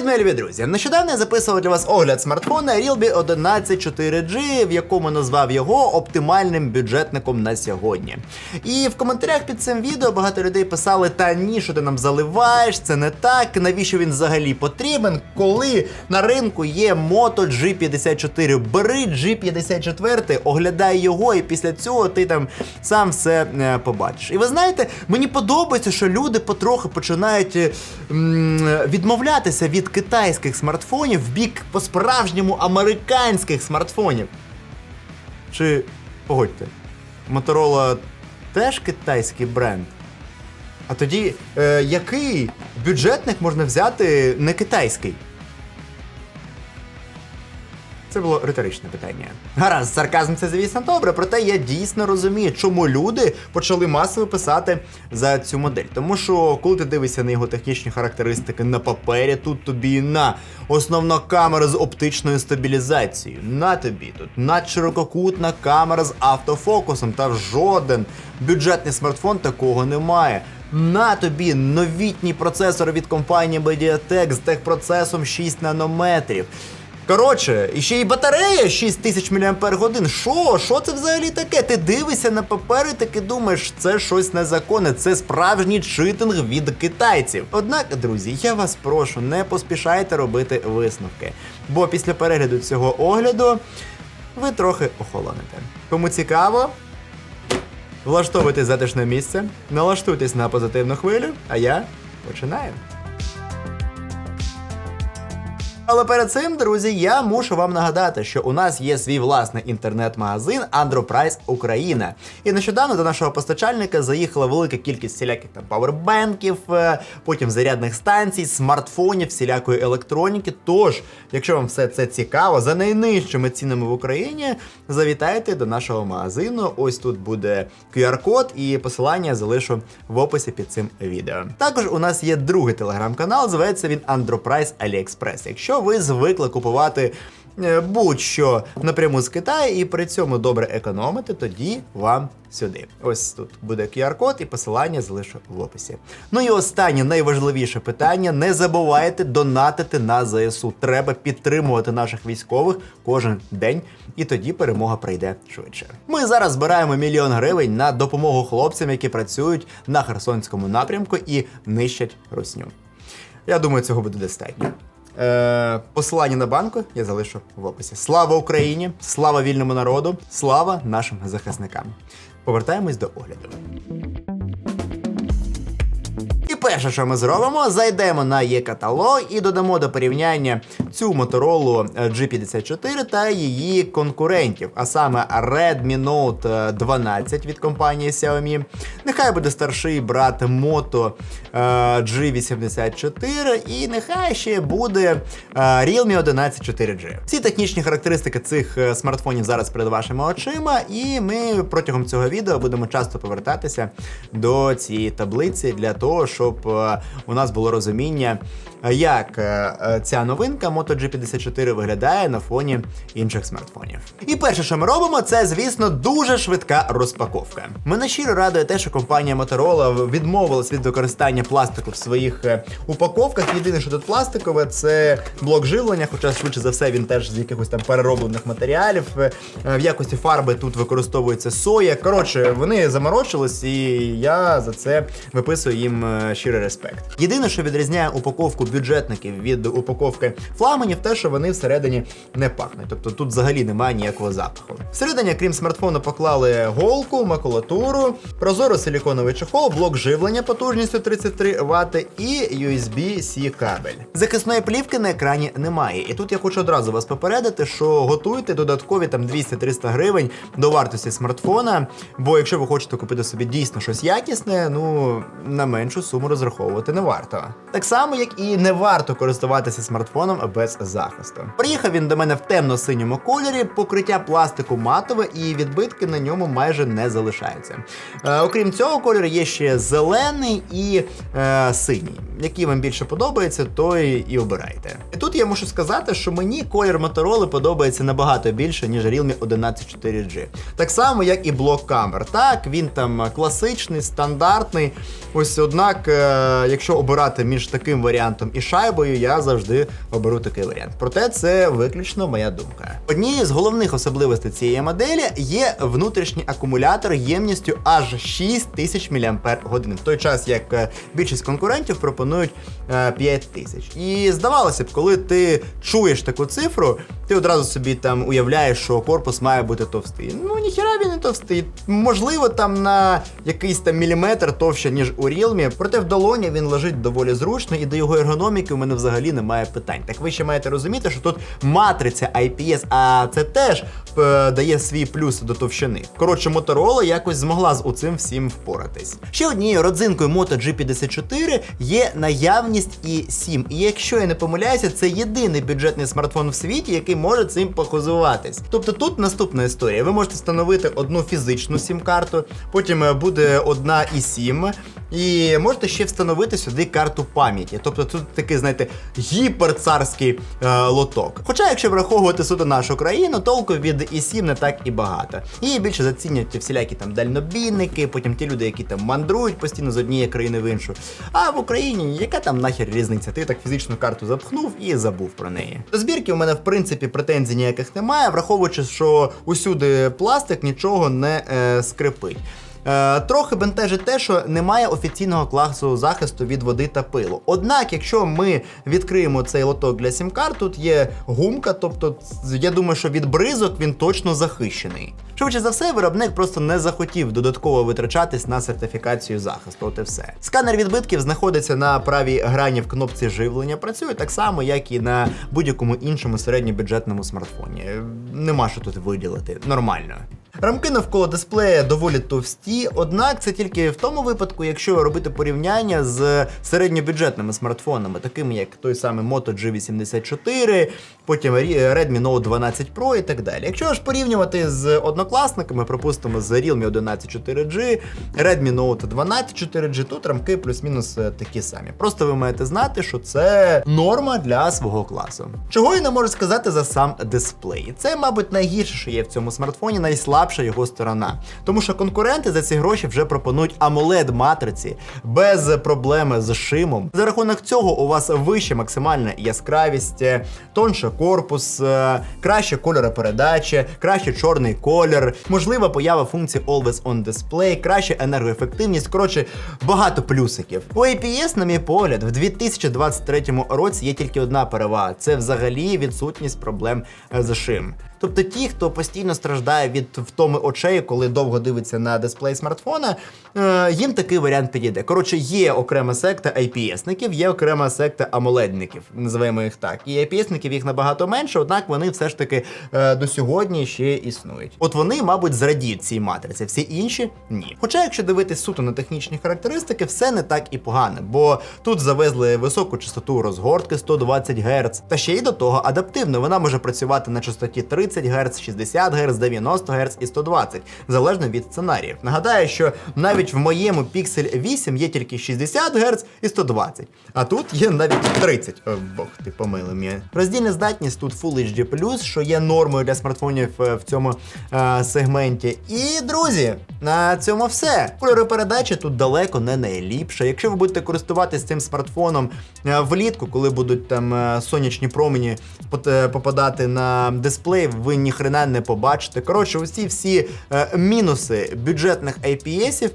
Привіт, мої любі друзі! Нещодавно я записував для вас огляд смартфона Realme 11 4G, в якому назвав його оптимальним бюджетником на сьогодні. І в коментарях під цим відео багато людей писали: та ні, що ти нам заливаєш, це не так, навіщо він взагалі потрібен, коли на ринку є Moto G54. Бери G54, оглядай його, і після цього ти там сам все е, побачиш. І ви знаєте, мені подобається, що люди потроху починають м, відмовлятися від китайських смартфонів в бік по-справжньому американських смартфонів. Чи погодьте, Motorola теж китайський бренд? А тоді е, який бюджетник можна взяти не китайський? Це було риторичне питання. Гаразд, сарказм це звісно добре, проте я дійсно розумію, чому люди почали масово писати за цю модель. Тому що коли ти дивишся на його технічні характеристики на папері, тут тобі на основна камера з оптичною стабілізацією. На тобі тут надширококутна камера з автофокусом. Та жоден бюджетний смартфон такого не має. На тобі новітній процесор від компанії Mediatek з техпроцесом 6 нанометрів. Коротше, і ще й батарея 6000 мАч. Що? Що це взагалі таке? Ти дивишся на папери, таки думаєш, це щось незаконне, це справжній читинг від китайців. Однак, друзі, я вас прошу, не поспішайте робити висновки. Бо після перегляду цього огляду ви трохи охолоните. Кому цікаво, влаштовуйте затишне місце, налаштуйтесь на позитивну хвилю, а я починаю. Але перед цим, друзі, я мушу вам нагадати, що у нас є свій власний інтернет-магазин Androprice Україна. І нещодавно до нашого постачальника заїхала велика кількість всіляких там павербенків, е, потім зарядних станцій, смартфонів, всілякої електроніки. Тож, якщо вам все це цікаво, за найнижчими цінами в Україні, завітайте до нашого магазину. Ось тут буде QR-код і посилання залишу в описі під цим відео. Також у нас є другий телеграм-канал, зветься він Androprice AliExpress. Якщо ви звикли купувати е, будь-що напряму з Китаю і при цьому добре економити, тоді вам сюди. Ось тут буде QR-код і посилання залишу в описі. Ну і останнє найважливіше питання: не забувайте донатити на ЗСУ. Треба підтримувати наших військових кожен день, і тоді перемога прийде швидше. Ми зараз збираємо мільйон гривень на допомогу хлопцям, які працюють на Херсонському напрямку і нищать русню. Я думаю, цього буде достатньо. Е, посилання на банку я залишу в описі. Слава Україні! Слава вільному народу! Слава нашим захисникам! Повертаємось до огляду. І перше, що ми зробимо, зайдемо на є-каталог і додамо до порівняння цю Motorola G54 та її конкурентів, а саме Redmi Note 12 від компанії Xiaomi. Нехай буде старший брат Moto е, G84, і нехай ще буде е, Realme 11 4G. Всі технічні характеристики цих е, смартфонів зараз перед вашими очима, і ми протягом цього відео будемо часто повертатися до цієї таблиці для того, щоб е, у нас було розуміння, е, як е, е, ця новинка Moto G54 виглядає на фоні інших смартфонів. І перше, що ми робимо, це, звісно, дуже швидка розпаковка. Мене щиро радує те, що компанія Motorola відмовилась від використання пластику в своїх е, упаковках. Єдине, що тут пластикове, це блок живлення, хоча швидше за все він теж з якихось там перероблених матеріалів. Е, В якості фарби тут використовується соя. Коротше, вони заморочились, і я за це виписую їм е, щирий респект. Єдине, що відрізняє упаковку бюджетників від упаковки флагманів, те, що вони всередині не пахнуть. Тобто тут взагалі немає ніякого запаху. Всередині, крім смартфону, поклали голку, макулатуру, прозоро силіконовий чехол, блок живлення потужністю 33 Вт і USB-C кабель. Захисної плівки на екрані немає. І тут я хочу одразу вас попередити, що готуйте додаткові там 200-300 гривень до вартості смартфона. Бо якщо ви хочете купити собі дійсно щось якісне, ну на меншу суму розраховувати не варто. Так само, як і не варто користуватися смартфоном без захисту. Приїхав він до мене в темно-синьому кольорі, покриття пластику матове і відбитки на ньому майже не залишаються. Е, окрім цього кольору є ще зелений і е, синій. Який вам більше подобається, той і обирайте. І тут я мушу сказати, що мені колір Motorola подобається набагато більше, ніж Realme 11 4G. Так само, як і блок камер. Так, він там класичний, стандартний. Ось однак е, якщо обирати між таким варіантом і шайбою, я завжди оберу такий варіант. Проте це виключно моя думка. Однією з головних особливостей цієї моделі є внутрішній акумулятор ємністю аж 6000 мАч, в той час як е, більшість конкурентів пропонують е, 5000. І здавалося б, коли ти чуєш таку цифру, ти одразу собі там уявляєш, що корпус має бути товстий. Ну ніхіра він не товстий. Можливо, там на якийсь там міліметр товще, ніж у Realme, проте в долоні він лежить доволі зручно, і до його ергономіки у мене взагалі немає питань. Так ви ще маєте розуміти, що тут матриця IPS, а це теж е, дає свій плюс до товщини. Коротше, Motorola якось змогла з оцим всім впоратись. Ще однією родзинкою Moto G54 є наявність і 7. І якщо я не помиляюся, це єдиний бюджетний смартфон в світі, який може цим похозуватись. Тобто тут наступна історія. Ви можете встановити одну фізичну сім-карту, потім е, буде одна і 7. І можете ще встановити сюди карту пам'яті. Тобто тут такий, знаєте, гіперцарський е, лоток. Хоча, якщо враховувати суто нашу країну, толку від і7 не так і багато. Її більше зацінюють всілякі там дальнобійники, потім ті люди, які там мандрують постійно з однієї країни в іншу. А в Україні яка там нахер різниця? Ти так фізичну карту запхнув і забув про неї. До збірки у мене в принципі претензій ніяких немає, враховуючи, що усюди пластик нічого не е, скрипить. Е, трохи бентежить те, що немає офіційного класу захисту від води та пилу. Однак, якщо ми відкриємо цей лоток для сім-карт, тут є гумка, тобто я думаю, що від бризок він точно захищений. Швидше за все, виробник просто не захотів додатково витрачатись на сертифікацію захисту. От і все. Сканер відбитків знаходиться на правій грані в кнопці живлення. Працює так само, як і на будь-якому іншому середньобюджетному смартфоні. Е, Нема що тут виділити. Нормально. Рамки навколо дисплея доволі товсті, однак це тільки в тому випадку, якщо робити порівняння з середньобюджетними смартфонами, такими як той самий Moto G84, потім Redmi Note 12 Pro і так далі. Якщо ж порівнювати з однокласниками, припустимо, з Realme 11 4G, Redmi Note 12 4G, тут рамки плюс-мінус е, такі самі. Просто ви маєте знати, що це норма для свого класу. Чого я не можу сказати за сам дисплей. Це, мабуть, найгірше, що є в цьому смартфоні, найслабша його сторона. Тому що конкуренти за ці гроші вже пропонують amoled матриці без проблеми з шимом. За рахунок цього у вас вища максимальна яскравість, е, тонше корпус, е, краще кольоропередача, краще чорний колір, можлива поява функції Always On Display, краща енергоефективність. Коротше, багато плюсиків. У APS, на мій погляд, в 2023 році є тільки одна перевага: це взагалі відсутність проблем е, з шим. Тобто ті, хто постійно страждає від втоми очей, коли довго дивиться на дисплей смартфона, е, їм такий варіант підійде. Коротше, є окрема секта IPS-ників, є окрема секта AMOLED-ників, називаємо їх так. І IPS-ників їх набагато менше, однак вони все ж таки е, до сьогодні ще існують. От вони, мабуть, зрадіють цій матриці, всі інші ні. Хоча, якщо дивитись суто на технічні характеристики, все не так і погано, бо тут завезли високу частоту розгортки 120 Гц, та ще й до того адаптивно. Вона може працювати на частоті 30 Гц, 60 Гц, 90 Гц і 120, залежно від сценаріїв. Нагадаю, що навіть в моєму Pixel 8 є тільки 60 Гц і 120, а тут є навіть 30. О, Бог, ти помилив мене. Роздільна здатність тут Full HD+, що є нормою для смартфонів е, в цьому е, сегменті. І друзі, на цьому все. Кольоропередача тут далеко не найліпша. Якщо ви будете користуватись цим смартфоном е, влітку, коли будуть там е, сонячні промені попадати на дисплей, ви ніхрена не побачите. Коротше, усі всі е, мінуси бюджетних IPS-ів,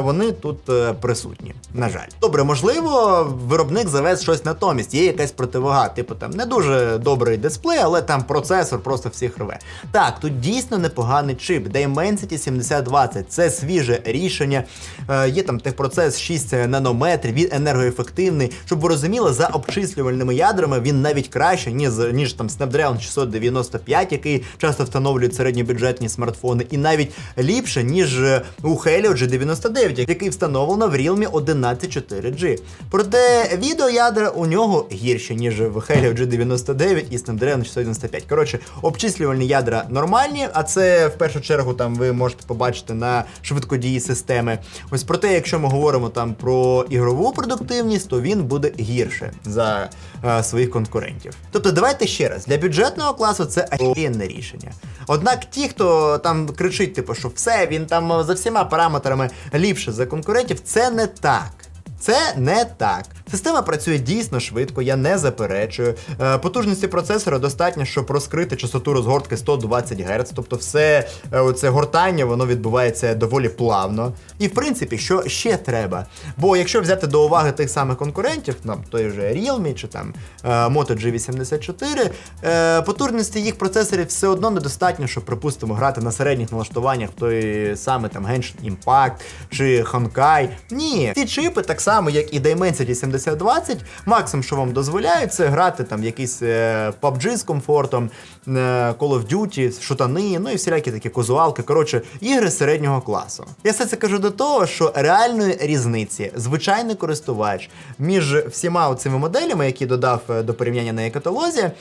вони тут е, присутні. На жаль. Добре, можливо, виробник завез щось натомість. Є якась противага, типу там не дуже добрий дисплей, але там процесор просто всіх рве. Так, тут дійсно непоганий чип. Dimensity 7020. Це свіже рішення. Е, є там техпроцес 6 нанометрів, він енергоефективний. Щоб ви розуміли, за обчислювальними ядрами він навіть краще, ніж, ніж там Snapdragon 695, який часто встановлюють середньобюджетні смартфони, і навіть ліпше, ніж е, у Helio G99, який встановлено в Realme 11 4G. Проте відеоядра у нього гірші, ніж в Helio G99 і Snapdragon 695. Коротше, обчислювальні ядра нормальні, а це в першу чергу там ви можете побачити на швидкодії системи. Ось проте, якщо ми говоримо там про ігрову продуктивність, то він буде гірше за е, своїх конкурентів. Тобто, давайте ще раз, для бюджетного класу це офігенне рішення. Однак ті, хто там кричить, типу, що все, він там за всіма параметрами ліпше за конкурентів, це не так. Це не так. Система працює дійсно швидко, я не заперечую. Е, Потужності процесора достатньо, щоб розкрити частоту розгортки 120 Гц, тобто все е, оце гортання воно відбувається доволі плавно. І в принципі, що ще треба? Бо якщо взяти до уваги тих самих конкурентів, там той же Realme чи там е, Moto G84, е, потужності їх процесорів все одно недостатньо, щоб, припустимо, грати на середніх налаштуваннях той самий там Genshin Impact чи Honkai. Ні, ці чипи, так само як і Dimensity 7020, максимум, що вам дозволяють, це грати там якийсь е, PUBG з комфортом, е, Call of Duty, шутани, ну і всілякі такі козуалки. Коротше, ігри середнього класу. Я все це кажу до того, що реальної різниці звичайний користувач між всіма цими моделями, які додав е, до порівняння на каталозі, е,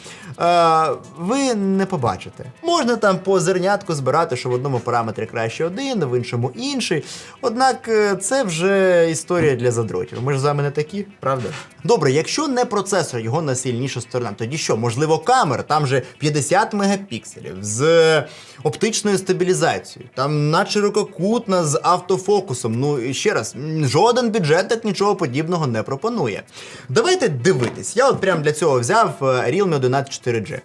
ви не побачите. Можна там по зернятку збирати, що в одному параметрі краще один, в іншому інший. Однак е, це вже історія для задротів. Ми ж з вами не такі, правда? Добре, якщо не процесор, його найсильніша сторона, тоді що? Можливо, камера, там же 50 мегапікселів з оптичною стабілізацією, там надширококутна з автофокусом. Ну і ще раз, жоден бюджетник нічого подібного не пропонує. Давайте дивитись. Я от прям для цього взяв е, Realme 11 4G. Е,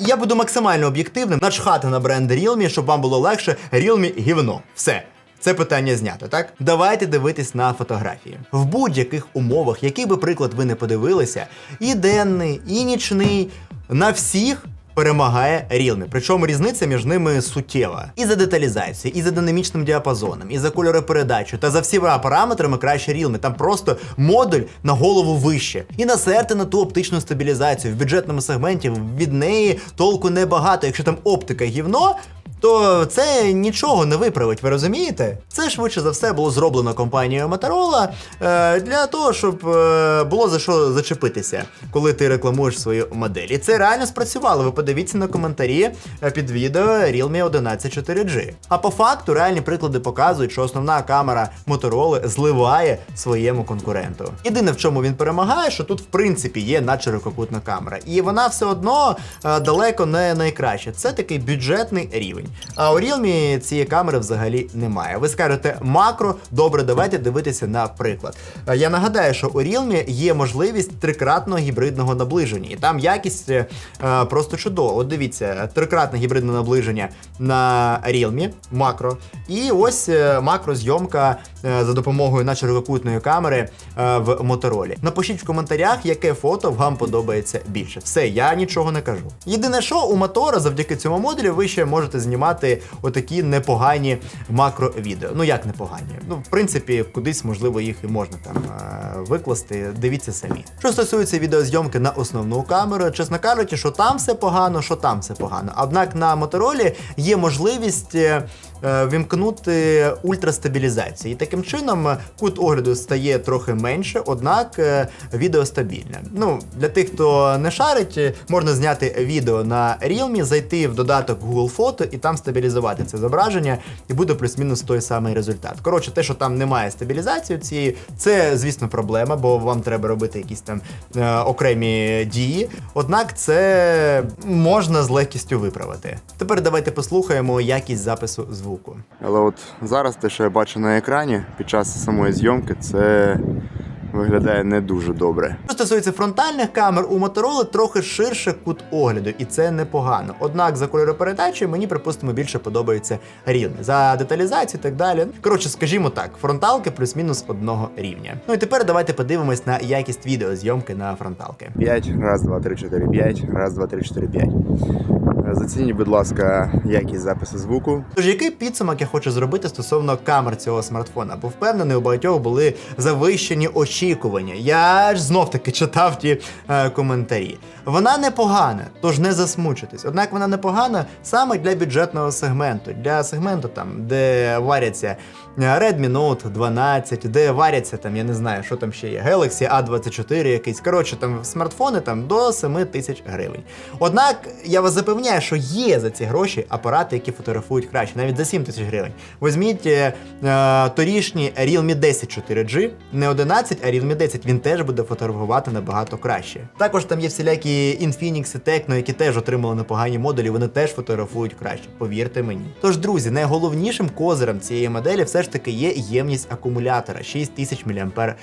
я буду максимально об'єктивним, начхати на бренд Realme, щоб вам було легше. Realme гівно. Все. Це питання знято, так? Давайте дивитись на фотографії. В будь-яких умовах, який би приклад ви не подивилися, і денний, і нічний, на всіх. Перемагає Realme, причому різниця між ними суттєва. І за деталізацією, і за динамічним діапазоном, і за кольоропередачею, та за всіма параметрами краще Realme. Там просто модуль на голову вище. І насерти на ту оптичну стабілізацію в бюджетному сегменті від неї толку небагато. Якщо там оптика гівно, то це нічого не виправить, ви розумієте? Це швидше за все було зроблено компанією Motorola е, для того, щоб е, було за що зачепитися, коли ти рекламуєш свою модель. І це реально спрацювало. Ви подивіться на коментарі е, під відео Realme 11 4G. А по факту реальні приклади показують, що основна камера Motorola зливає своєму конкуренту. Єдине, в чому він перемагає, що тут в принципі є надширококутна камера, і вона все одно е, далеко не найкраща. Це такий бюджетний рівень. А у Realme цієї камери взагалі немає. Ви скажете макро, добре, давайте дивитися на приклад. Е, Я нагадаю, що у Realme є можливість трикратного гібридного наближення, і там якість е, е, просто чудова. От дивіться, трикратне гібридне наближення на Realme, макро, і ось е, макрозйомка е, за допомогою надширококутної камери е, в Motorola. Напишіть в коментарях, яке фото вам подобається більше. Все, я нічого не кажу. Єдине, що у мотора завдяки цьому модулю ви ще можете знімати отакі непогані макровідео. Ну як непогані? Ну, в принципі, кудись можливо їх і можна там е, викласти. Дивіться самі. Що стосується відеозйомки на основну камеру, чесно кажучи, що там все погано, що там все погано. Однак на моторолі є можливість. Е, Вімкнути ультрастабілізацію. І таким чином е, кут огляду стає трохи менше, однак е, відео стабільне. Ну, для тих, хто не шарить, можна зняти відео на Realme, зайти в додаток Google Фото і там стабілізувати це зображення, і буде плюс-мінус той самий результат. Коротше, те, що там немає стабілізації цієї, це, звісно, проблема, бо вам треба робити якісь там е, окремі дії. Однак це можна з легкістю виправити. Тепер давайте послухаємо якість запису звуку звуку. Але от зараз те, що я бачу на екрані під час самої зйомки, це виглядає не дуже добре. Що стосується фронтальних камер, у Motorola трохи ширше кут огляду, і це непогано. Однак за кольоропередачею мені, припустимо, більше подобається рівне. За деталізацію і так далі. Коротше, скажімо так, фронталки плюс-мінус одного рівня. Ну і тепер давайте подивимось на якість відеозйомки на фронталки. 5, раз, два, три, чотири, п'ять, раз, два, три, чотири, п'ять. Зацініть, будь ласка, якість запису звуку. Тож який підсумок я хочу зробити стосовно камер цього смартфона? Бо впевнений, у багатьох були завищені очікування. Я ж знов таки читав ті е, коментарі. Вона непогана, тож не засмучитись. Однак вона непогана саме для бюджетного сегменту, для сегменту там, де варяться е, Redmi Note 12, де варяться там, я не знаю, що там ще є, Galaxy A24 якийсь. Коротше, там смартфони там до 7 тисяч гривень. Однак я вас запевняю, що є за ці гроші апарати, які фотографують краще, навіть за 7 тисяч гривень. Візьміть е, е, торішній Realme 10 4G, не 11, а Realme 10 він теж буде фотографувати набагато краще. Також там є всілякі Infinix і Tecno, які теж отримали непогані модулі, вони теж фотографують краще, повірте мені. Тож, друзі, найголовнішим козирем цієї моделі все ж таки є ємність акумулятора 6000 мАч.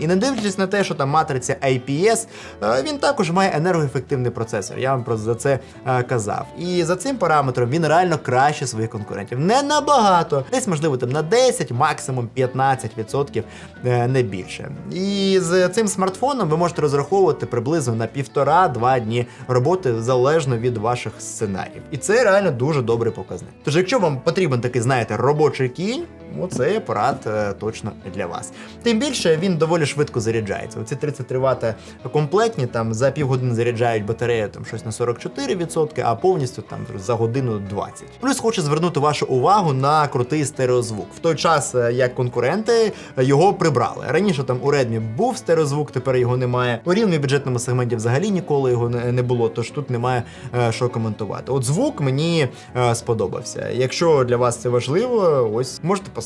І не дивлячись на те, що там матриця IPS, е, він також має енергоефективний процесор. Я вам просто за це е, казав. І за цим параметром він реально краще своїх конкурентів. Не набагато, десь можливо там на 10, максимум 15%, е, не більше. І з цим смартфоном ви можете розраховувати приблизно на півтора-два дні роботи залежно від ваших сценаріїв. І це реально дуже добрий показник. Тож, якщо вам потрібен такий, знаєте, робочий кінь, оцей апарат е, точно для вас. Тим більше він доволі швидко заряджається. Оці 33 Вт комплектні, там за півгодини заряджають батарею там щось на 44%, а повністю там за годину 20. Плюс хочу звернути вашу увагу на крутий стереозвук. В той час, е, як конкуренти е, його прибрали. Раніше там у Redmi був стереозвук, тепер його немає. У Realme бюджетному сегменті взагалі ніколи його не було, тож тут немає що коментувати. От звук мені сподобався. Якщо для вас це важливо, ось можете поставити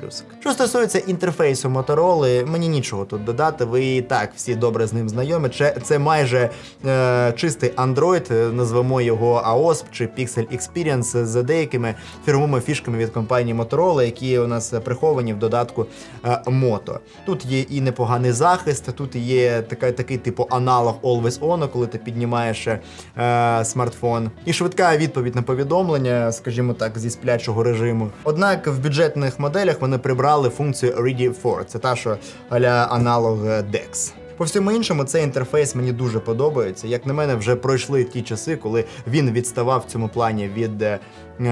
плюсик. Що стосується інтерфейсу Motorola, мені нічого тут додати. Ви і так всі добре з ним знайомі. Це, майже е, чистий Android, е, назвемо його AOSP чи Pixel Experience за деякими фірмовими фішками від компанії Motorola, які у нас приховані в додатку е, Moto. Тут є і непоганий захист, тут є така, такий типу аналог Always On, коли ти піднімаєш е, смартфон, і швидка відповідь на повідомлення, скажімо так, зі сплячого режиму. Однак в бюджетних моделях вони прибрали функцію Ready for. Це та, що аля аналог е, DeX. По всьому іншому, цей інтерфейс мені дуже подобається. Як на мене, вже пройшли ті часи, коли він відставав в цьому плані від е, е,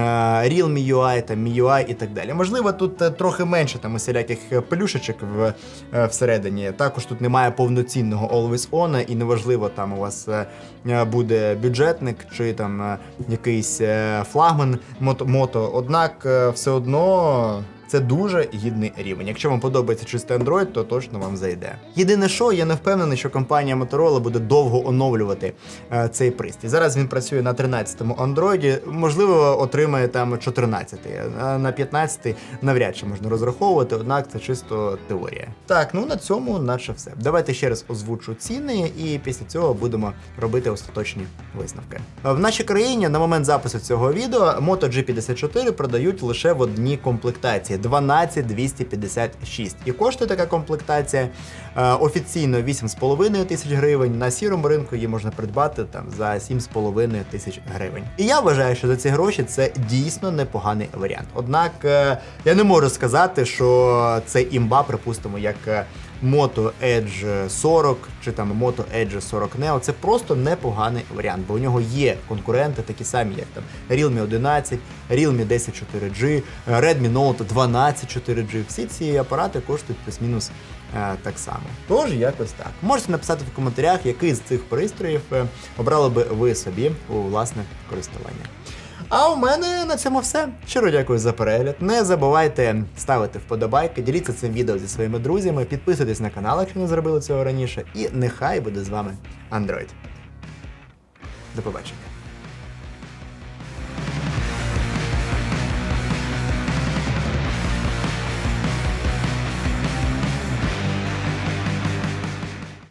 Realme UI, там MIUI і так далі. Можливо, тут е, трохи менше там усіляких е, плюшечок в, е, всередині. Також тут немає повноцінного Always On, і неважливо, там у вас е, буде бюджетник чи там е, якийсь е, флагман мото, мото. Однак е, все одно. Це дуже гідний рівень. Якщо вам подобається чистий Android, то точно вам зайде. Єдине, що я не впевнений, що компанія Motorola буде довго оновлювати е, цей пристрій. Зараз він працює на 13-му Android, можливо, отримає там 14-й, а на 15-й навряд чи можна розраховувати, однак це чисто теорія. Так, ну на цьому наче все. Давайте ще раз озвучу ціни, і після цього будемо робити остаточні висновки. В нашій країні на момент запису цього відео Moto G54 продають лише в одній комплектації 12256. І коштує така комплектація е, офіційно 8,5 тисяч гривень. На сірому ринку її можна придбати там за 7,5 тисяч гривень. І я вважаю, що за ці гроші це дійсно непоганий варіант. Однак е, я не можу сказати, що це імба, припустимо, як. Moto Edge 40 чи там Moto Edge 40 Neo це просто непоганий варіант, бо у нього є конкуренти, такі самі, як там Realme 11, Realme 10 4G, е, Redmi Note 12 4G. Всі ці апарати коштують плюс-мінус е, так само. Тож якось так. Можете написати в коментарях, який з цих пристроїв е, обрали би ви собі у власне користування. А у мене на цьому все. Щиро дякую за перегляд. Не забувайте ставити вподобайки, діліться цим відео зі своїми друзями, підписуйтесь на канал, якщо не зробили цього раніше. І нехай буде з вами Android. До побачення.